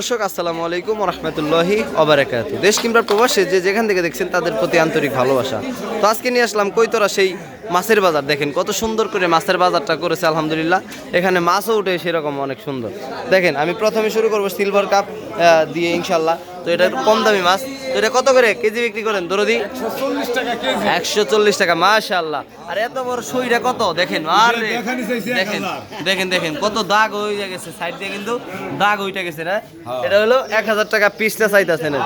দর্শক, আসসালামু আলাইকুম রহমতুল্লাহি অবরাকাত দেশ কিংবা প্রবাসে যে যেখান থেকে দেখছেন তাদের প্রতি আন্তরিক ভালোবাসা। তো আজকে নিয়ে আসলাম কৈতরা সেই মাছের বাজার। দেখেন কত সুন্দর করে মাছের বাজারটা করেছে, আলহামদুলিল্লাহ। এখানে মাছও উঠে সেরকম অনেক সুন্দর। দেখেন, আমি প্রথমে শুরু করব সিলভার কাপ দিয়ে ইনশাল্লাহ তো এটা কম দামি মাছ তো এটা কত করে কেজি বিক্রি করেন? দরদি? একশো চল্লিশ টাকা মাশাল্লাহ আর এত বড় সইটা কত? দেখেন আর দেখানি দেখেন দেখেন কত দাগ হয়ে গেছে সাইড দিয়ে কিন্তু দাগ হইটা গেছে না? এটা হলো এক হাজার টাকা পিসটা চাইতেছেন আর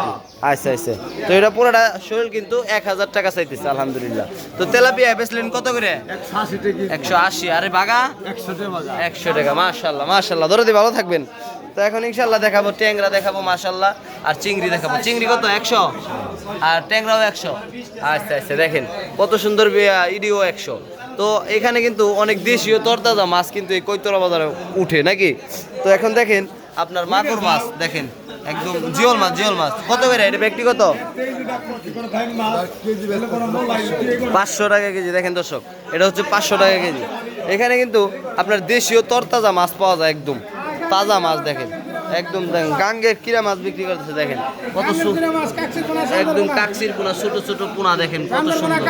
আচ্ছা আচ্ছা। তো এটা পুরোটা শরীর কিন্তু এক হাজার টাকা চাইতেছে আলহামদুলিল্লাহ। তো তেলাপিয়া বেচলেন কত করে? একশো আশি আরে বাগা। একশো টাকা মাশাল্লাহ মাশাল্লাহ ধরে দিয়ে ভালো থাকবেন। তো এখন ইনশাল্লাহ দেখাবো, ট্যাংরা দেখাবো মাশাল্লাহ আর চিংড়ি দেখাবো। চিংড়ি কত? একশো? আর ট্যাংরাও একশো। আচ্ছা আচ্ছা দেখেন, কত সুন্দর ইডিও একশো। তো এখানে কিন্তু অনেক দেশীয় তরতাজা মাছ কিন্তু এই কৈতরা বাজারে উঠে, নাকি? তো এখন দেখেন, আপনার মাগুর মাছ, দেখেন, একদম জিওল মাছ জিওল মাছ। কত করে? এটা ব্যক্তিগত পাঁচশো টাকা কেজি, দেখেন দর্শক, এটা হচ্ছে পাঁচশো টাকা কেজি। এখানে কিন্তু আপনার দেশীয় তরতাজা মাছ পাওয়া যায় একদম। তাজা মাছ দেখেন। একদম দেখেন গাঙ্গের কিরা মাছ বিক্রি করতেছে দেখেন। কত একদম কাকসির পোনা ছোট ছোট পোনা দেখেন কত সুন্দর।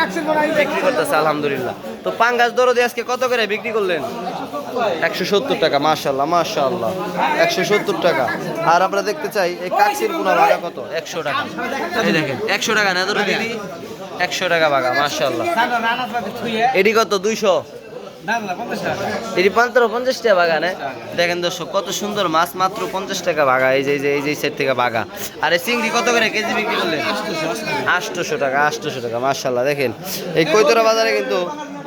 বিক্রি করতেছে আলহামদুলিল্লাহ। তো পাঙ্গাস দরদি আজকে কত করে বিক্রি করলেন? একশো সত্তর টাকা মাশাল্লাহ মাশাল্লাহ একশো সত্তর টাকা। আর আমরা দেখতে চাই এই কাকসির পোনা ভাড়া কত? একশো টাকা। এই দেখেন একশো টাকা না দরদি? দিদি একশো টাকা বাগা মাশাল্লাহ এটি কত? দুইশো? এটি মাত্র পঞ্চাশ টাকা বাগানে দেখেন দর্শক, কত সুন্দর মাছ, মাত্র পঞ্চাশ টাকা বাগা, এই যে এই যে এই যে সেট থেকে বাগা। আর এই চিংড়ি কত করে কেজি বিক্রি করলেন আটশোশো টাকা আটশোশো টাকা মার্শাল্লাহ দেখেন। এই কৈতরা বাজারে কিন্তু,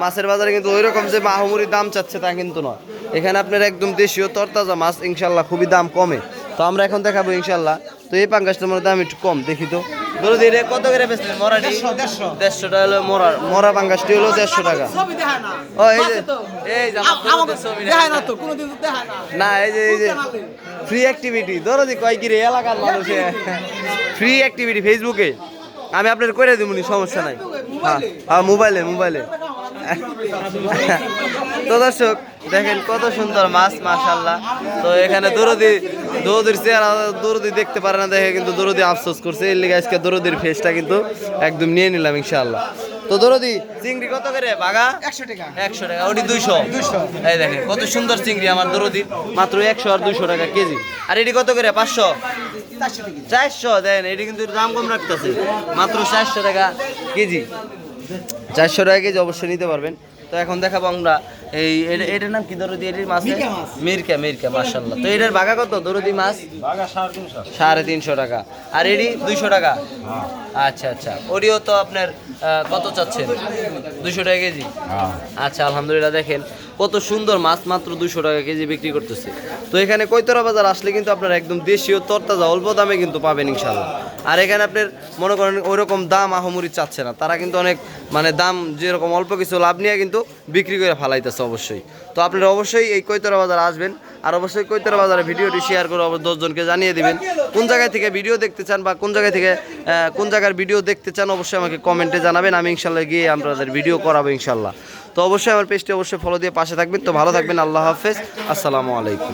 মাছের বাজারে কিন্তু ওই রকম যে মাহমুরি দাম চাচ্ছে তা কিন্তু নয়। এখানে আপনার একদম দেশীয় তরতাজা মাছ ইনশাল্লাহ খুবই দাম কমে। তো আমরা এখন দেখাবো ইনশাল্লাহ তো এই পাঙ্গাসটার দাম একটু কম, দেখি তো। কত করে বেচলেন? মরাটি? দেড়শো টাকা হলো মরা মরা পাঙ্গাসটি হলো দেড়শো টাকা। ও এই যে এই যে না এই যে এই যে ফ্রি অ্যাক্টিভিটি কয় কি রে এলাকার মানুষে। ফ্রি অ্যাক্টিভিটি ফেসবুকে আমি আপনার করে দিব সমস্যা নাই। হ্যাঁ হ্যাঁ মোবাইলে মোবাইলে তো দর্শক দেখেন কত সুন্দর মাছ মাশাল্লাহ তো এখানে দরদি দরদির চেহারা দরদি দেখতে পারে না দেখে কিন্তু দরদি আফসোস করছে। এর লিগে আজকে দরদির ফেসটা কিন্তু একদম নিয়ে নিলাম ইনশাআল্লাহ। তো দরদি চিংড়ি কত করে বাগা একশো টাকা। একশো টাকা ওটি দুইশো। এই দেখেন কত সুন্দর চিংড়ি আমার দরদির মাত্র একশো আর দুইশো টাকা কেজি। আর এটি কত করে? পাঁচশো? চারশো দেন এটি কিন্তু দাম কম রাখতেছে। মাত্র চারশো টাকা কেজি। চারশো টাকা কেজি অবশ্যই নিতে পারবেন। তো এখন দেখাবো আমরা এই এটার নাম কি? দরদি এটির মাছ মিরকা। মিরকা মাশাল্লাহ তো এটার বাগা কত? দরদি মাছ? সাড়ে তিনশো। টাকা। আর এডি দুইশো টাকা? আচ্ছা আচ্ছা। ওডিও তো আপনার কত চাচ্ছেন? দুইশো টাকা কেজি? আচ্ছা আলহামদুলিল্লাহ দেখেন কত সুন্দর মাছ মাত্র দুশো টাকা কেজি বিক্রি করতেছে। তো এখানে কৈতরা বাজার আসলে কিন্তু আপনার একদম দেশীয় তরতাজা অল্প দামে কিন্তু পাবেন ইনশাল্লাহ আর এখানে আপনার মনে করেন ওইরকম দাম আহমুরি চাচ্ছে না। তারা কিন্তু অনেক মানে দাম যেরকম অল্প কিছু লাভ নিয়ে কিন্তু বিক্রি করে ফালাইতেছে। অবশ্যই। তো আপনারা অবশ্যই এই কৈতরা বাজার আসবেন আর অবশ্যই কৈতরা বাজারে ভিডিওটি শেয়ার করে দশজনকে জানিয়ে দিবেন। কোন জায়গায় থেকে ভিডিও দেখতে চান বা কোন জায়গায় থেকে কোন জায়গার ভিডিও দেখতে চান অবশ্যই আমাকে কমেন্টে জানাবেন। আমি ইনশাল্লাহ গিয়ে আপনাদের ভিডিও করাবো ইনশাল্লাহ। তো অবশ্যই আমার পেজটি অবশ্যই ফলো দিয়ে পাশে থাকবেন। তো ভালো থাকবেন। আল্লাহ হাফেজ। আসসালামু আলাইকুম।